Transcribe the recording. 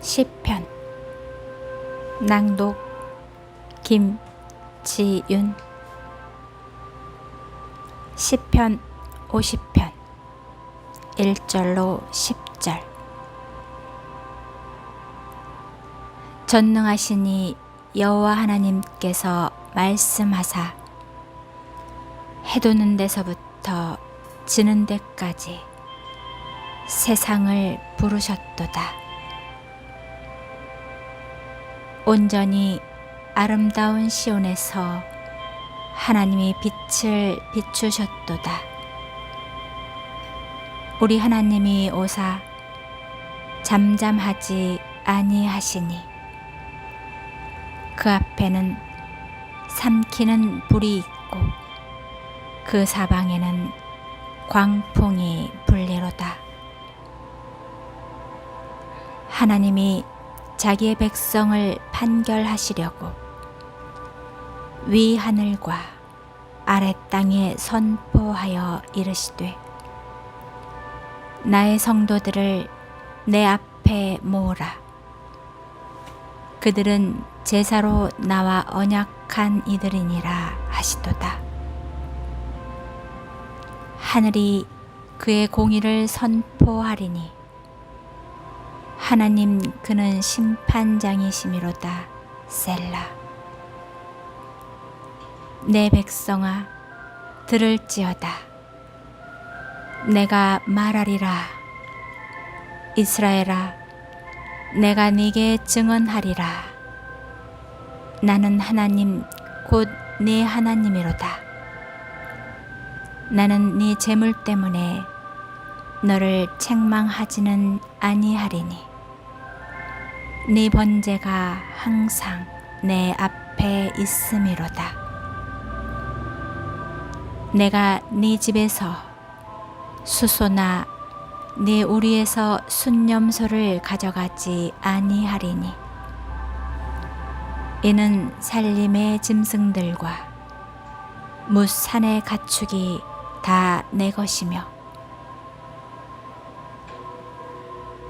시편. 낭독 김지윤. 시편 50편. 1절로 10절. 전능하시니 여호와 하나님께서 말씀하사 해도는 데서부터 지는 데까지 세상을 부르셨도다. 온전히 아름다운 시온에서 하나님이 빛을 비추셨도다. 우리 하나님이 오사 잠잠하지 아니하시니 그 앞에는 삼키는 불이 있고 그 사방에는 광풍이 불리로다. 하나님이 자기의 백성을 판결하시려고 위 하늘과 아래 땅에 선포하여 이르시되 나의 성도들을 내 앞에 모으라. 그들은 제사로 나와 언약한 이들이니라 하시도다. 하늘이 그의 공의를 선포하리니 하나님 그는 심판장이시미로다. 셀라. 내 백성아 들을지어다. 내가 말하리라. 이스라엘아 내가 네게 증언하리라. 나는 하나님 곧 네 하나님이로다. 나는 네 재물 때문에 너를 책망하지는 아니하리니 네 번제가 항상 내 앞에 있음이로다. 내가 네 집에서 수소나 네 우리에서 순념소를 가져가지 아니하리니 이는 살림의 짐승들과 무산의 가축이 다 내 것이며